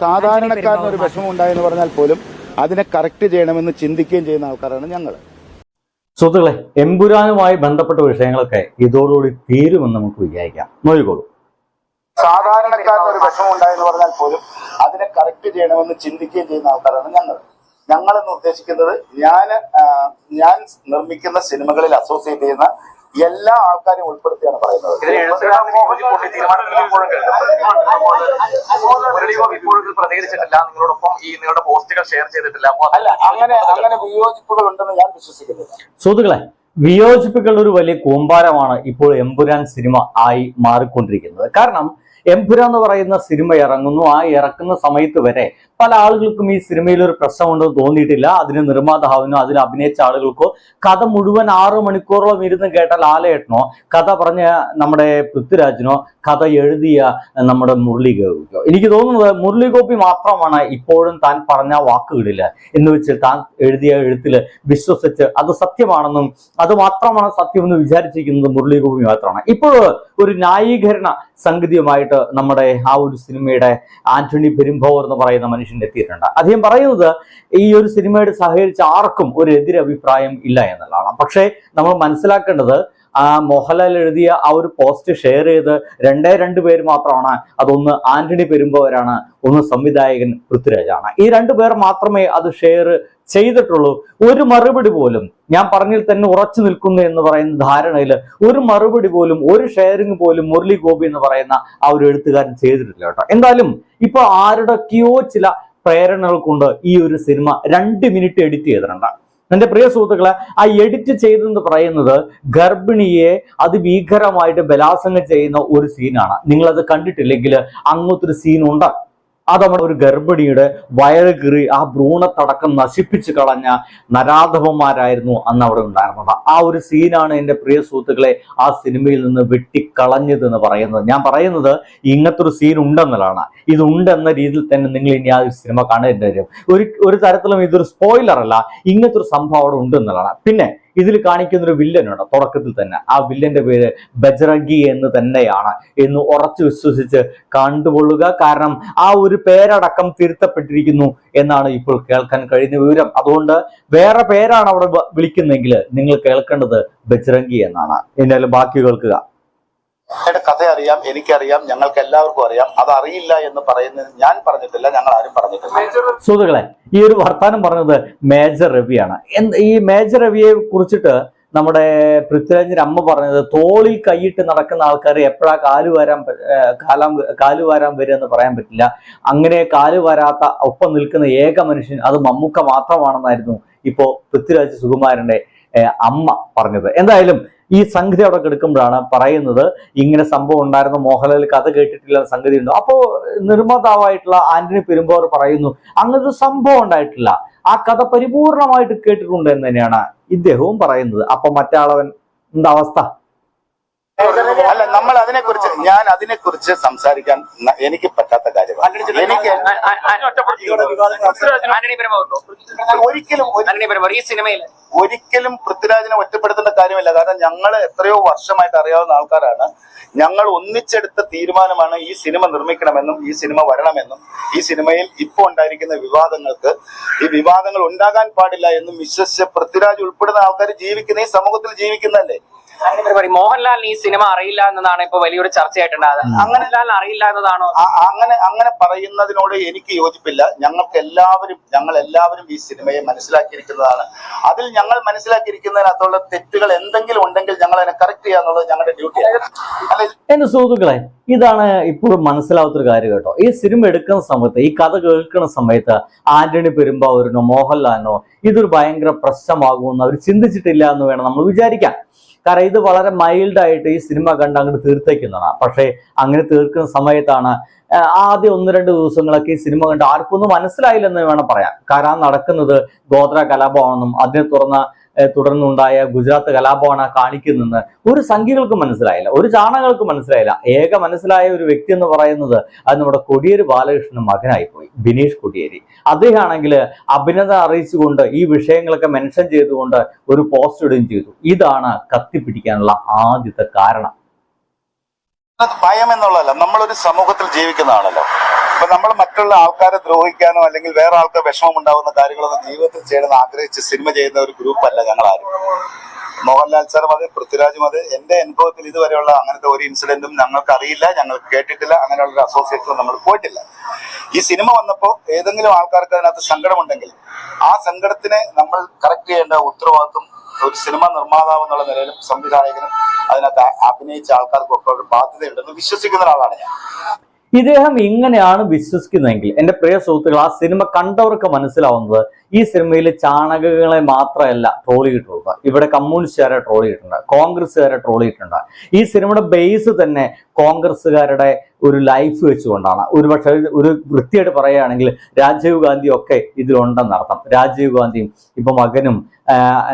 സാധാരണക്കാരന് ഒരു വിഷമം ഉണ്ടായെന്ന് പറഞ്ഞാൽ പോലും അതിനെ കറക്റ്റ് ചെയ്യണമെന്ന് ചിന്തിക്കുകയും ചെയ്യുന്ന ആൾക്കാരാണ് ഞങ്ങൾ സുഹൃത്തുക്കളെ എമ്പുരാനുമായി ബന്ധപ്പെട്ട വിഷയങ്ങളൊക്കെ ഇതോടുകൂടി തീരുമെന്ന് നമുക്ക് വിചാരിക്കാം. നോക്കിക്കോളൂ. സാധാരണക്കാരന് ഒരു വിഷമം ഉണ്ടായെന്ന് പറഞ്ഞാൽ പോലും അതിനെ കറക്റ്റ് ചെയ്യണമെന്ന് ചിന്തിക്കുകയും ചെയ്യുന്ന ആൾക്കാരാണ് ഞങ്ങൾ ഞങ്ങൾ എന്ന് ഉദ്ദേശിക്കുന്നത് ഞാൻ ഞാൻ നിർമ്മിക്കുന്ന സിനിമകളിൽ അസോസിയേറ്റ് ചെയ്യുന്ന എല്ലാ ആൾക്കാരും ഉൾപ്പെടുത്തിയാണ് പറയുന്നത്. പ്രതികരിച്ചിട്ടില്ല. നിങ്ങളോടൊപ്പം ഈ നിങ്ങളുടെ പോസ്റ്റുകൾ ഷെയർ ചെയ്തിട്ടില്ല. അല്ല അങ്ങനെ അങ്ങനെ വിയോജിപ്പുകൾ ഉണ്ടെന്ന് ഞാൻ വിശ്വസിക്കുന്നില്ല. സുഹൃത്തുക്കളെ വിയോജിപ്പുകളുടെ ഒരു വലിയ കൂമ്പാരമാണ് ഇപ്പോൾ എമ്പുരാൻ സിനിമ ആയി മാറിക്കൊണ്ടിരിക്കുന്നത്. കാരണം എമ്പുരാൻ എന്ന് പറയുന്ന സിനിമ ഇറങ്ങുന്നു. ആ ഇറക്കുന്ന സമയത്ത് വരെ പല ആളുകൾക്കും ഈ സിനിമയിൽ ഒരു പ്രശ്നമുണ്ടെന്ന് തോന്നിയിട്ടില്ല. അതിന് നിർമ്മാതാവിനോ അതിന് അഭിനയിച്ച ആളുകൾക്കോ കഥ മുഴുവൻ ആറു മണിക്കൂറോളം ഇരുന്ന് കേട്ടാൽ ലാലേട്ടനോ കഥ പറഞ്ഞ നമ്മുടെ പൃഥ്വിരാജിനോ കഥ എഴുതിയ നമ്മുടെ മുരളി ഗോപിക്കോ എനിക്ക് തോന്നുന്നത് മുരളി ഗോപി മാത്രമാണ് ഇപ്പോഴും താൻ പറഞ്ഞ വാക്കുകളില്ല എന്ന് വെച്ച് താൻ എഴുതിയ എഴുത്തിൽ വിശ്വസിച്ച് അത് സത്യമാണെന്നും അത് മാത്രമാണ് സത്യമെന്ന് വിചാരിച്ചിരിക്കുന്നത് മുരളി ഗോപി മാത്രമാണ്. ഇപ്പോൾ ഒരു ന്യായീകരണ സംഗതിയുമായിട്ട് നമ്മുടെ ആ ഒരു സിനിമയുടെ ആന്റണി പെരുമ്പോർ എന്ന് പറയുന്ന മനുഷ്യൻ എത്തിയിട്ടുണ്ട്. അദ്ദേഹം പറയുന്നത് ഈ ഒരു സിനിമയുടെ സഹകരിച്ച ആർക്കും ഒരു എതിരഭിപ്രായം ഇല്ല എന്നുള്ളതാണ്. പക്ഷേ നമ്മൾ മനസ്സിലാക്കേണ്ടത് ആ മോഹൻലാൽ എഴുതിയ ആ ഒരു പോസ്റ്റ് ഷെയർ ചെയ്ത് രണ്ടേ രണ്ട് പേര് മാത്രമാണ് അതൊന്ന് ആന്റണി പെരുമ്പോവരാണ് ഒന്ന് സംവിധായകൻ പൃഥ്വിരാജാണ്. ഈ രണ്ടു പേർ മാത്രമേ അത് ഷെയർ ചെയ്തിട്ടുള്ളൂ. ഒരു മറുപടി പോലും ഞാൻ പറഞ്ഞിൽ തന്നെ ഉറച്ചു നിൽക്കുന്നു എന്ന് പറയുന്ന ധാരണയിൽ ഒരു മറുപടി പോലും ഒരു ഷെയറിങ് പോലും മുരളി ഗോപി എന്ന് പറയുന്ന ആ ഒരു എഴുത്തുകാരൻ ചെയ്തിട്ടില്ല കേട്ടോ. എന്തായാലും ഇപ്പൊ ആരുടെയൊക്കെയോ ചില പ്രേരണകൾ കൊണ്ട് ഈ ഒരു സിനിമ രണ്ട് മിനിറ്റ് എഡിറ്റ് ചെയ്തിട്ടുണ്ട്. എന്റെ പ്രിയ സുഹൃത്തുക്കളെ ആ എഡിറ്റ് ചെയ്തെന്ന് പറയുന്നത് ഗർഭിണിയെ അതിഭീകരമായിട്ട് ബലാസംഗം ചെയ്യുന്ന ഒരു സീനാണ് നിങ്ങളത് കണ്ടിട്ടില്ലെങ്കിൽ സീൻ ഉണ്ട്. അത് നമ്മുടെ ഒരു ഗർഭിണിയുടെ വയറ് കീറി ആ ഭ്രൂണത്തടക്കം നശിപ്പിച്ച് കളഞ്ഞ നരാധവന്മാരായിരുന്നു അന്ന് അവിടെ ഉണ്ടായിരുന്നത്. ആ ഒരു സീനാണ് എന്റെ പ്രിയ സുഹൃത്തുക്കളെ ആ സിനിമയിൽ നിന്ന് വെട്ടിക്കളഞ്ഞത് എന്ന് പറയുന്നത്. ഞാൻ പറയുന്നത് ഇങ്ങനത്തെ ഒരു സീൻ ഉണ്ടെന്നതാണ് ഇതുണ്ടെന്ന രീതിയിൽ തന്നെ നിങ്ങൾ ഇനി ആ സിനിമ കാണേണ്ടി വരും. ഒരു ഒരു തരത്തിലും ഇതൊരു സ്പോയിലർ അല്ല. ഇങ്ങനത്തെ ഒരു സംഭവം അവിടെ ഉണ്ടെന്നുള്ളതാണ് പിന്നെ ഇതിൽ കാണിക്കുന്ന ഒരു വില്ലനുണ്ട് തുടക്കത്തിൽ തന്നെ. ആ വില്ലന്റെ പേര് ബജ്രഗി എന്ന് തന്നെയാണ് എന്ന് ഉറച്ചു വിശ്വസിച്ച് കണ്ടുകൊള്ളുക. കാരണം ആ ഒരു പേരടക്കം തിരുത്തപ്പെട്ടിരിക്കുന്നു എന്നാണ് ഇപ്പോൾ കേൾക്കാൻ കഴിയുന്ന വിവരം. അതുകൊണ്ട് വേറെ പേരാണ് അവിടെ വിളിക്കുന്നതെങ്കിൽ നിങ്ങൾ കേൾക്കേണ്ടത് ബജ്രംഗി എന്നാണ്. എന്നാലും ബാക്കി കേൾക്കുക. സിനിമയുടെ കഥ അറിയാം എനിക്കറിയാം ഞങ്ങൾക്ക് എല്ലാവർക്കും അറിയാം. അത് അറിയില്ല എന്ന് പറയുന്നത് ഞാൻ പറഞ്ഞിട്ടില്ല ഞങ്ങൾ ആരും പറഞ്ഞിട്ടില്ല. സുഹൃത്തുക്കളെ ഈ ഒരു വർത്താനം പറഞ്ഞത് മേജർ രവിയാണ്. ഈ മേജർ രവിയെ കുറിച്ചിട്ട് നമ്മുടെ പൃഥ്വിരാജിന്റെ അമ്മ പറഞ്ഞത് തോളിൽ കൈയിട്ട് നടക്കുന്ന ആൾക്കാർ എപ്പോഴാ കാലു വരാൻ കാലാം കാൽ വരാൻ വരിക എന്ന് പറയാൻ പറ്റില്ല. അങ്ങനെ കാലു വരാത്ത ഒപ്പം നിൽക്കുന്ന ഏക മനുഷ്യൻ അത് മമ്മൂക്ക മാത്രമാണെന്നായിരുന്നു ഇപ്പോ പൃഥ്വിരാജ് സുകുമാരന്റെ അമ്മ പറഞ്ഞത്. എന്തായാലും ഈ സംഗതി അവിടെ കിടക്കുമ്പോഴാണ് പറയുന്നത്. ഇങ്ങനെ സംഭവം ഉണ്ടായിരുന്ന. മോഹൻലാൽ കഥ കേട്ടിട്ടില്ല സംഗതി ഉണ്ടോ? അപ്പോ നിർമ്മാതാവായിട്ടുള്ള ആന്റണി പെരുമ്പോർ പറയുന്നു അങ്ങനൊരു സംഭവം ഉണ്ടായിട്ടില്ല. ആ കഥ പരിപൂർണമായിട്ട് കേട്ടിട്ടുണ്ട് എന്ന് തന്നെയാണ് ഇദ്ദേഹവും പറയുന്നത്. അപ്പൊ മറ്റാളവൻ എന്താ അവസ്ഥ? അല്ല നമ്മൾ അതിനെ കുറിച്ച് ഞാൻ അതിനെ കുറിച്ച് സംസാരിക്കാൻ എനിക്ക് പറ്റാത്ത കാര്യമാണ് എനിക്ക് ഒരിക്കലും ഒരിക്കലും പൃഥ്വിരാജിനെ ഒറ്റപ്പെടുത്തേണ്ട കാര്യമില്ല കാരണം ഞങ്ങൾ എത്രയോ വർഷമായിട്ട് അറിയാവുന്ന ആൾക്കാരാണ് ഞങ്ങൾ ഒന്നിച്ചെടുത്ത തീരുമാനമാണ് ഈ സിനിമ നിർമ്മിക്കണമെന്നും ഈ സിനിമ വരണമെന്നും ഈ സിനിമയിൽ ഇപ്പോൾ ഉണ്ടായിരിക്കുന്ന വിവാദങ്ങൾക്ക് ഈ വിവാദങ്ങൾ ഉണ്ടാകാൻ പാടില്ല എന്നും വിശ്വസിച്ച് പൃഥ്വിരാജ് ഉൾപ്പെടുന്ന ആൾക്കാർ ജീവിക്കുന്ന ഈ സമൂഹത്തിൽ ജീവിക്കുന്നതല്ലേ മോഹൻലാൽ മോഹൻലാലിന് ഈ സിനിമ അറിയില്ല എന്നതാണ് ഇപ്പൊ വലിയൊരു ചർച്ചയായിട്ടുണ്ടായത്. മോഹൻലാലിന് അറിയില്ല എന്നതാണോ? അങ്ങനെ അങ്ങനെ പറയുന്നതിനോട് എനിക്ക് യോജിപ്പില്ല. ഞങ്ങൾക്ക് എല്ലാവരും ഞങ്ങൾ എല്ലാവരും ഈ സിനിമയെ മനസ്സിലാക്കിയിരിക്കുന്നതാണ്. അതിൽ ഞങ്ങൾ മനസ്സിലാക്കിയിരിക്കുന്നതിനകത്തുള്ള തെറ്റുകൾ എന്തെങ്കിലും ഉണ്ടെങ്കിൽ ഞങ്ങൾ അതിനെ കറക്റ്റ് ചെയ്യുക എന്നുള്ളത് ഞങ്ങളുടെ ഡ്യൂട്ടിയാണ് എന്റെ സുഹൃത്തുക്കളെ ഇതാണ് ഇപ്പോഴും മനസ്സിലാവാത്തൊരു കാര്യം കേട്ടോ. ഈ സിനിമ എടുക്കുന്ന സമയത്ത് ഈ കഥ കേൾക്കുന്ന സമയത്ത് ആന്റണി പെരുമ്പാവൂരിനോ മോഹൻലാലിനോ ഇതൊരു ഭയങ്കര പ്രശ്നമാകുമെന്ന് അവർ ചിന്തിച്ചിട്ടില്ല എന്ന് വേണം നമ്മൾ വിചാരിക്കാൻ. കാരണം ഇത് വളരെ മൈൽഡായിട്ട് ഈ സിനിമ കണ്ട് അങ്ങോട്ട് തീർത്തേക്കുന്നതാണ്. പക്ഷേ അങ്ങനെ തീർക്കുന്ന സമയത്താണ് ആദ്യ ഒന്ന് രണ്ട് ദിവസങ്ങളൊക്കെ ഈ സിനിമ കണ്ട് ആർക്കൊന്നും മനസ്സിലായില്ലെന്ന് വേണം പറയാം കാരണം നടക്കുന്നത് ഗോത്ര കലാപമാണെന്നും അതിനെ തുറന്ന തുടർന്നുണ്ടായ ഗുജറാത്ത് കലാപമാണ് കാണിക്കുന്നതെന്ന് ഒരു സംഖ്യകൾക്ക് മനസ്സിലായില്ല ഒരു ചാണകൾക്ക് മനസ്സിലായില്ല. ഏക മനസ്സിലായ ഒരു വ്യക്തി എന്ന് പറയുന്നത് അത് നമ്മുടെ കൊടിയേരി ബാലകൃഷ്ണൻ മകനായി പോയി ബിനീഷ് കൊടിയേരി. അദ്ദേഹമാണെങ്കിൽ അഭിനന്ദനം അറിയിച്ചുകൊണ്ട് ഈ വിഷയങ്ങളൊക്കെ മെൻഷൻ ചെയ്തുകൊണ്ട് ഒരു പോസ്റ്റ് ഇടുകയും ചെയ്തു. ഇതാണ് കത്തിപ്പിടിക്കാനുള്ള ആദ്യത്തെ കാരണം. ഭയം എന്നുള്ളതല്ല നമ്മളൊരു സമൂഹത്തിൽ ജീവിക്കുന്നതാണല്ലോ. അപ്പൊ നമ്മൾ മറ്റുള്ള ആൾക്കാരെ ദ്രോഹിക്കാനോ അല്ലെങ്കിൽ വേറെ ആൾക്ക് വിഷമം ഉണ്ടാവുന്ന കാര്യങ്ങളൊന്നും ജീവിതത്തിൽ ചെയ്യണമെന്ന് ആഗ്രഹിച്ച് സിനിമ ചെയ്യുന്ന ഒരു ഗ്രൂപ്പ് അല്ല ഞങ്ങൾ ആരും മോഹൻലാൽ സാറും അത് പൃഥ്വിരാജും അത് എന്റെ അനുഭവത്തിൽ ഇതുവരെയുള്ള അങ്ങനത്തെ ഒരു ഇൻസിഡന്റും ഞങ്ങൾക്ക് അറിയില്ല ഞങ്ങൾ കേട്ടിട്ടില്ല അങ്ങനെയുള്ള ഒരു അസോസിയേഷനും നമ്മൾ പോയിട്ടില്ല. ഈ സിനിമ വന്നപ്പോൾ ഏതെങ്കിലും ആൾക്കാർക്ക് അതിനകത്ത് സങ്കടമുണ്ടെങ്കിൽ ആ സങ്കടത്തിനെ നമ്മൾ കറക്റ്റ് ചെയ്യേണ്ട ഉത്തരവാദിത്വം ഒരു സിനിമ നിർമ്മാതാവ് എന്നുള്ള നിലയിലും സംവിധായകനും അതിനകത്ത് അഭിനയിച്ച ആൾക്കാർക്കൊക്കെ ഒരു ബാധ്യതയുണ്ടെന്ന് വിശ്വസിക്കുന്ന ഒരാളാണ് ഞാൻ. ഇദ്ദേഹം ഇങ്ങനെയാണ് വിശ്വസിക്കുന്നതെങ്കിൽ എന്റെ പ്രിയ സുഹൃത്തുക്കൾ ആ സിനിമ കണ്ടവർക്ക് മനസ്സിലാവുന്നത് ഈ സിനിമയിൽ ചാണകങ്ങളെ മാത്രമല്ല ട്രോൾ ചെയ്തിട്ടുള്ളത് ഇവിടെ കമ്മ്യൂണിസ്റ്റുകാരെ ട്രോൾ ചെയ്തിട്ടുണ്ട് കോൺഗ്രസ്സുകാരെ ട്രോൾ ചെയ്തിട്ടുണ്ട് ഈ സിനിമയുടെ ബേസ് തന്നെ കോൺഗ്രസ്സുകാരുടെ ഒരു ലൈഫ് വെച്ചുകൊണ്ടാണ്. ഒരു പക്ഷേ ഒരു വൃത്തിയായിട്ട് പറയുകയാണെങ്കിൽ രാജീവ് ഗാന്ധി ഒക്കെ ഇതിലുണ്ടെന്നർത്ഥം രാജീവ് ഗാന്ധിയും ഇപ്പൊ മകനും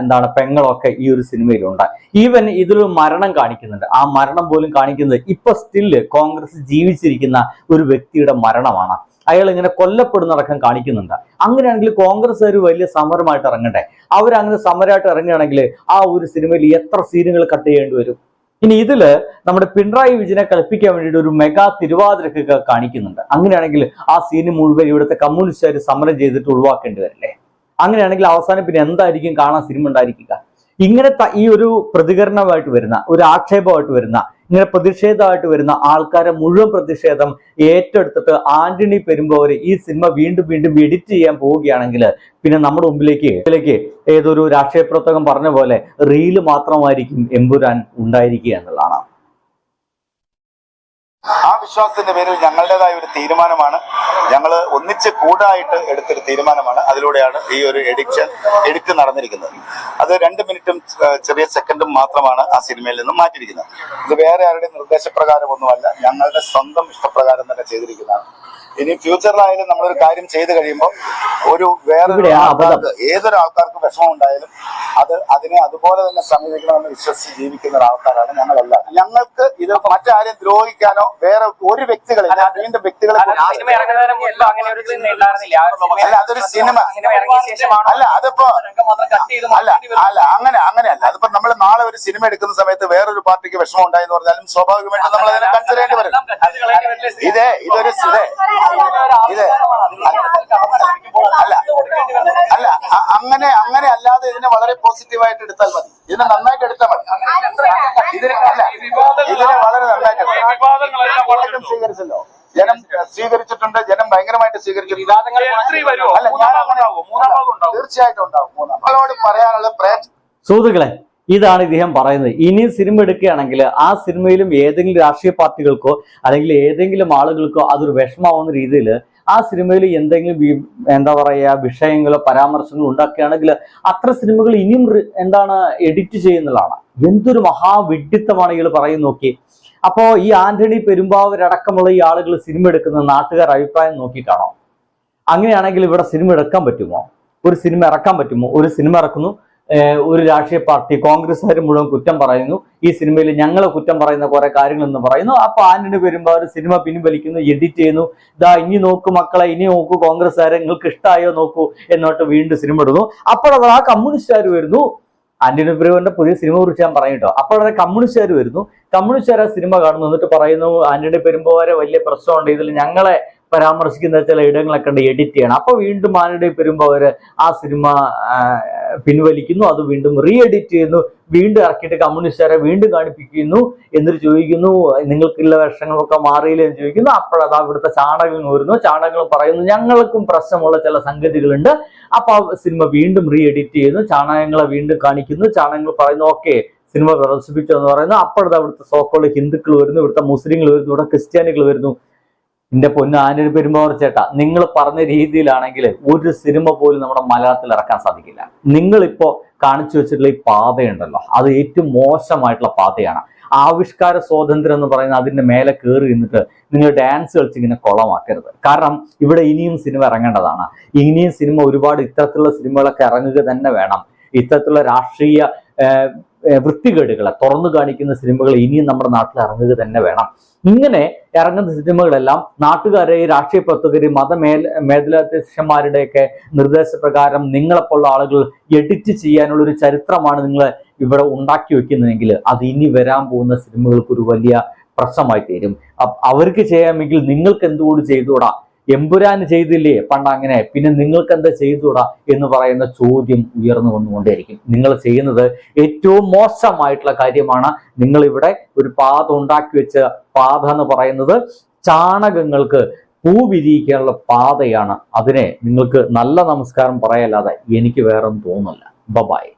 എന്താണ് പെങ്ങളൊക്കെ ഈ ഒരു സിനിമയിലുണ്ട്. ഈവൻ ഇതിലൊരു മരണം കാണിക്കുന്നുണ്ട്. ആ മരണം പോലും കാണിക്കുന്നത് ഇപ്പൊ സ്റ്റിൽ കോൺഗ്രസ് ജീവിച്ചിരിക്കുന്ന ഒരു വ്യക്തിയുടെ മരണമാണ്. അയാൾ ഇങ്ങനെ കൊല്ലപ്പെടുന്നടക്കം കാണിക്കുന്നുണ്ട്. അങ്ങനെയാണെങ്കിൽ കോൺഗ്രസ്സുകാർ വലിയ സമരമായിട്ട് ഇറങ്ങട്ടെ അവരങ്ങനെ സമരമായിട്ട് ഇറങ്ങുകയാണെങ്കിൽ ആ ഒരു സിനിമയിൽ എത്ര സീനുകൾ കട്ട് ചെയ്യേണ്ടി വരും? ഇനി ഇതിൽ നമ്മുടെ പിണറായി വിജയനെ കളിപ്പിക്കാൻ വേണ്ടിയിട്ട് ഒരു മെഗാ തിരുവാതിരക്കൊക്കെ കാണിക്കുന്നുണ്ട്. അങ്ങനെയാണെങ്കിൽ ആ സീന് മുഴുവൻ ഇവിടുത്തെ കമ്മ്യൂണിസ്റ്റുകാർ സമരം ചെയ്തിട്ട് ഒഴിവാക്കേണ്ടി വരില്ലേ? അങ്ങനെയാണെങ്കിൽ അവസാനം പിന്നെ എന്തായിരിക്കും? കാണാൻ സിനിമ ഉണ്ടായിരിക്കുക. ഇങ്ങനെ ഈ ഒരു പ്രതികരണമായിട്ട് വരുന്ന ഒരു ആക്ഷേപമായിട്ട് വരുന്ന ഇങ്ങനെ പ്രതിഷേധമായിട്ട് വരുന്ന ആൾക്കാരെ മുഴുവൻ പ്രതിഷേധം ഏറ്റെടുത്തിട്ട് ആന്റണി പെരുമ്പോര് ഈ സിനിമ വീണ്ടും വീണ്ടും എഡിറ്റ് ചെയ്യാൻ പോവുകയാണെങ്കിൽ പിന്നെ നമ്മുടെ മുമ്പിലേക്ക് ഇതിലേക്ക് ഏതൊരു രാഷ്ട്രീയ പ്രവർത്തകം പറഞ്ഞ പോലെ റീൽ മാത്രമായിരിക്കും എമ്പുരാൻ ഉണ്ടായിരിക്കുക എന്നുള്ളതാണ്. ആ വിശ്വാസത്തിന്റെ പേരിൽ ഞങ്ങളുടേതായ ഒരു തീരുമാനമാണ്. ഞങ്ങൾ ഒന്നിച്ച് കൂടായിട്ട് എടുത്തൊരു തീരുമാനമാണ്. അതിലൂടെയാണ് ഈ ഒരു എഡിക്ഷൻ എഡിറ്റ് നടന്നിരിക്കുന്നത്. അത് രണ്ട് മിനിറ്റും ചെറിയ സെക്കൻഡും മാത്രമാണ് ആ സിനിമയിൽ നിന്നും മാറ്റിയിരിക്കുന്നത്. ഇത് വേറെ ആരുടെയും നിർദ്ദേശപ്രകാരമൊന്നുമല്ല. ഞങ്ങളുടെ സ്വന്തം ഇഷ്ടപ്രകാരം തന്നെ ചെയ്തിരിക്കുന്നതാണ്. ഇനി ഫ്യൂച്ചറിലായാലും നമ്മളൊരു കാര്യം ചെയ്തു കഴിയുമ്പോൾ ഒരു വേറൊരു ആൾക്കാർക്ക് ഏതൊരു ആൾക്കാർക്ക് വിഷമം ഉണ്ടായാലും അത് അതിനെ അതുപോലെ തന്നെ സമീപിക്കണമെന്ന് വിശ്വസിച്ച് ജീവിക്കുന്ന ഒരാൾക്കാരാണ് ഞങ്ങളെല്ലാം ഞങ്ങൾക്ക് ഇത് മറ്റാരെയും ദ്രോഹിക്കാനോ വേറെ ഒരു വ്യക്തികളെ ഞാൻ വീണ്ടും വ്യക്തികളെ അല്ല, ഒരു അതൊരു സിനിമ സിനിമ ഇറങ്ങിയ ശേഷമാണോ അല്ല അതിപ്പോ രംഗം കട്ട് ചെയ്ത് അല്ല അല്ല അങ്ങനെ അങ്ങനെയല്ല അതിപ്പോ നമ്മൾ നാളെ ഒരു സിനിമ എടുക്കുന്ന സമയത്ത് വേറൊരു പാർട്ടിക്ക് വിഷമം ഉണ്ടായെന്ന് പറഞ്ഞാലും സ്വാഭാവികമായിട്ടും നമ്മൾ അതിനെ കൺസിഡർ ചെയ്യേണ്ടി വരും ഇതേ ഇതൊരു ഇതേ ഇത് അല്ല അല്ല അങ്ങനെ അങ്ങനെ അല്ലാതെ ഇതിനെ വളരെ പോസിറ്റീവായിട്ട് എടുത്താൽ മതി. ഇതിനെ നന്നായിട്ട് എടുത്താൽ മതി. ഇതിനെ അല്ല ഇതിനെ വളരെ നന്നായിട്ട്. സ്വീകരിച്ചല്ലോ. ജനം സ്വീകരിച്ചിട്ടുണ്ട്. ജനം ഭയങ്കരമായിട്ട് സ്വീകരിച്ചിട്ടുണ്ട്. അല്ല ഞാൻ തീർച്ചയായിട്ടും ഉണ്ടാവും. നമ്മളോട് പറയാനുള്ള പ്രേക്ഷ സുഹൃത്തുക്കളെ ഇതാണ് ഇദ്ദേഹം പറയുന്നത്. ഇനി സിനിമ എടുക്കുകയാണെങ്കിൽ ആ സിനിമയിലും ഏതെങ്കിലും രാഷ്ട്രീയ പാർട്ടികൾക്കോ അല്ലെങ്കിൽ ഏതെങ്കിലും ആളുകൾക്കോ അതൊരു വിഷമാവുന്ന രീതിയിൽ ആ സിനിമയിൽ എന്തെങ്കിലും എന്താ പറയുക വിഷയങ്ങളോ പരാമർശങ്ങളോ ഉണ്ടാക്കുകയാണെങ്കിൽ അത്ര സിനിമകൾ ഇനിയും എന്താണ് എഡിറ്റ് ചെയ്യുന്നതാണ്. എന്തൊരു മഹാവിഡിത്തമാണ് ഇയാൾ പറയും നോക്കി. അപ്പോ ഈ ആന്റണി പെരുമ്പാവൂരടക്കമുള്ള ഈ ആളുകൾ സിനിമ എടുക്കുന്ന നാട്ടുകാർ അഭിപ്രായം നോക്കിയിട്ടാണോ? അങ്ങനെയാണെങ്കിൽ ഇവിടെ സിനിമ എടുക്കാൻ പറ്റുമോ? ഒരു സിനിമ ഇറക്കാൻ പറ്റുമോ? ഒരു സിനിമ ഇറക്കുന്നു. ഒരു രാഷ്ട്രീയ പാർട്ടി കോൺഗ്രസ്സുകാർ മുഴുവൻ കുറ്റം പറയുന്നു. ഈ സിനിമയിൽ ഞങ്ങൾ കുറ്റം പറയുന്ന കുറെ കാര്യങ്ങൾ എന്ന് പറയുന്നു. അപ്പൊ ആന്റണി വരുമ്പോൾ അവർ സിനിമ പിൻവലിക്കുന്നു എഡിറ്റ് ചെയ്യുന്നു. ഇതാ ഇനി നോക്കൂ മക്കളെ ഇനി നോക്കൂ കോൺഗ്രസ്സുകാരെ നിങ്ങൾക്ക് ഇഷ്ടമായോ നോക്കൂ എന്നോട്ട് വീണ്ടും സിനിമ ഇടുന്നു. അപ്പോഴത് ആ കമ്മ്യൂണിസ്റ്റുകാർ വരുന്നു. ആന്റണി പ്രിയോന്റെ പുതിയ സിനിമ കുറിച്ച് ഞാൻ പറയും കേട്ടോ. അപ്പോഴത് കമ്മ്യൂണിസ്റ്റുകാർ വരുന്നു. കമ്മ്യൂണിസ്റ്റുകാർ സിനിമ കാണുന്നു. എന്നിട്ട് പറയുന്നു ആന്റണി പെരുമ്പോരെ വലിയ പ്രശ്നമുണ്ട്. ഇതിൽ ഞങ്ങളെ പരാമർശിക്കുന്ന ചില ഇടങ്ങളൊക്കെ ഉണ്ട്. എഡിറ്റ് ചെയ്യണം. അപ്പൊ വീണ്ടും ആന്റണി പെരുമ്പോവര് ആ സിനിമ പിൻവലിക്കുന്നു അത് വീണ്ടും റീ എഡിറ്റ് ചെയ്യുന്നു വീണ്ടും ഇറക്കിയിട്ട് കമ്മ്യൂണിസ്റ്റുകാരെ വീണ്ടും കാണിപ്പിക്കുന്നു എന്നിട്ട് ചോദിക്കുന്നു നിങ്ങൾക്കുള്ള വേഷങ്ങളൊക്കെ മാറിയില്ല എന്ന് ചോദിക്കുന്നു. അപ്പോഴത് അവിടുത്തെ ചാണകങ്ങൾ വരുന്നു. ചാണകങ്ങൾ പറയുന്നു ഞങ്ങൾക്കും പ്രശ്നമുള്ള ചില സംഗതികളുണ്ട്. അപ്പൊ ആ സിനിമ വീണ്ടും റീ എഡിറ്റ് ചെയ്യുന്നു ചാണകങ്ങളെ വീണ്ടും കാണിക്കുന്നു. ചാണകങ്ങൾ പറയുന്നു ഓക്കെ സിനിമ പ്രദർശിപ്പിച്ചു എന്ന് പറയുന്നു. അപ്പോഴത് അവിടുത്തെ സോക്കോൾ ഹിന്ദുക്കൾ വരുന്നു ഇവിടുത്തെ മുസ്ലിങ്ങൾ വരുന്നു ഇവിടെ ക്രിസ്ത്യാനികൾ വരുന്നു. എന്റെ പൊന്ന് ആനൊരു പെരുമ്പാവൂർ ചേട്ടാ നിങ്ങൾ പറഞ്ഞ രീതിയിലാണെങ്കിൽ ഒരു സിനിമ പോലും നമ്മുടെ മലയാളത്തിൽ ഇറക്കാൻ സാധിക്കില്ല. നിങ്ങളിപ്പോ കാണിച്ചു വെച്ചിട്ടുള്ള ഈ പാതയുണ്ടല്ലോ അത് ഏറ്റവും മോശമായിട്ടുള്ള പാതയാണ്. ആവിഷ്കാര സ്വാതന്ത്ര്യം എന്ന് പറയുന്ന അതിന്റെ മേലെ കയറി നിന്നിട്ട് നിങ്ങൾ ഡാൻസ് കളിച്ച് ഇങ്ങനെ കൊളമാക്കരുത്. കാരണം ഇവിടെ ഇനിയും സിനിമ ഇറങ്ങേണ്ടതാണ്. ഇനിയും സിനിമ ഒരുപാട് ഇത്തരത്തിലുള്ള സിനിമകളൊക്കെ ഇറങ്ങുക തന്നെ വേണം. ഇത്തരത്തിലുള്ള രാഷ്ട്രീയ വൃത്തികേടുകളെ തുറന്നു കാണിക്കുന്ന സിനിമകൾ ഇനിയും നമ്മുടെ നാട്ടിൽ ഇറങ്ങുക തന്നെ വേണം. ഇങ്ങനെ ഇറങ്ങുന്ന സിനിമകളെല്ലാം നാട്ടുകാരെ രാഷ്ട്രീയ പ്രവർത്തകര് മതമേൽ മേധാധ്യക്ഷന്മാരുടെയൊക്കെ നിർദ്ദേശപ്രകാരം നിങ്ങളെപ്പോലുള്ള ആളുകൾ എഡിറ്റ് ചെയ്യാനുള്ള ഒരു ചരിത്രമാണ് നിങ്ങൾ ഇവിടെ ഉണ്ടാക്കി വെക്കുന്നതെങ്കിൽ അത് ഇനി വരാൻ പോകുന്ന സിനിമകൾക്ക് ഒരു വലിയ പ്രശ്നമായി തീരും. അവർക്ക് ചെയ്യാമെങ്കിൽ നിങ്ങൾക്ക് എന്തുകൊണ്ട് ചെയ്തുകൂടാ? എമ്പുരാന് ചെയ്തില്ലേ? പണ്ട് അങ്ങനെ. പിന്നെ നിങ്ങൾക്ക് എന്താ ചെയ്തുകൂടാ എന്ന് പറയുന്ന ചോദ്യം ഉയർന്നു വന്നുകൊണ്ടേയിരിക്കും. നിങ്ങൾ ചെയ്യുന്നത് ഏറ്റവും മോശമായിട്ടുള്ള കാര്യമാണ്. നിങ്ങൾ ഇവിടെ ഒരു പാത ഉണ്ടാക്കി വെച്ച പാത എന്ന് പറയുന്നത് ചാണകങ്ങൾക്ക് പൂ വിരിയിക്കാനുള്ള പാതയാണ്. അതിനെ നിങ്ങൾക്ക് നല്ല നമസ്കാരം പറയല്ലാതെ എനിക്ക് വേറെ തോന്നുന്നില്ല. ബബായ്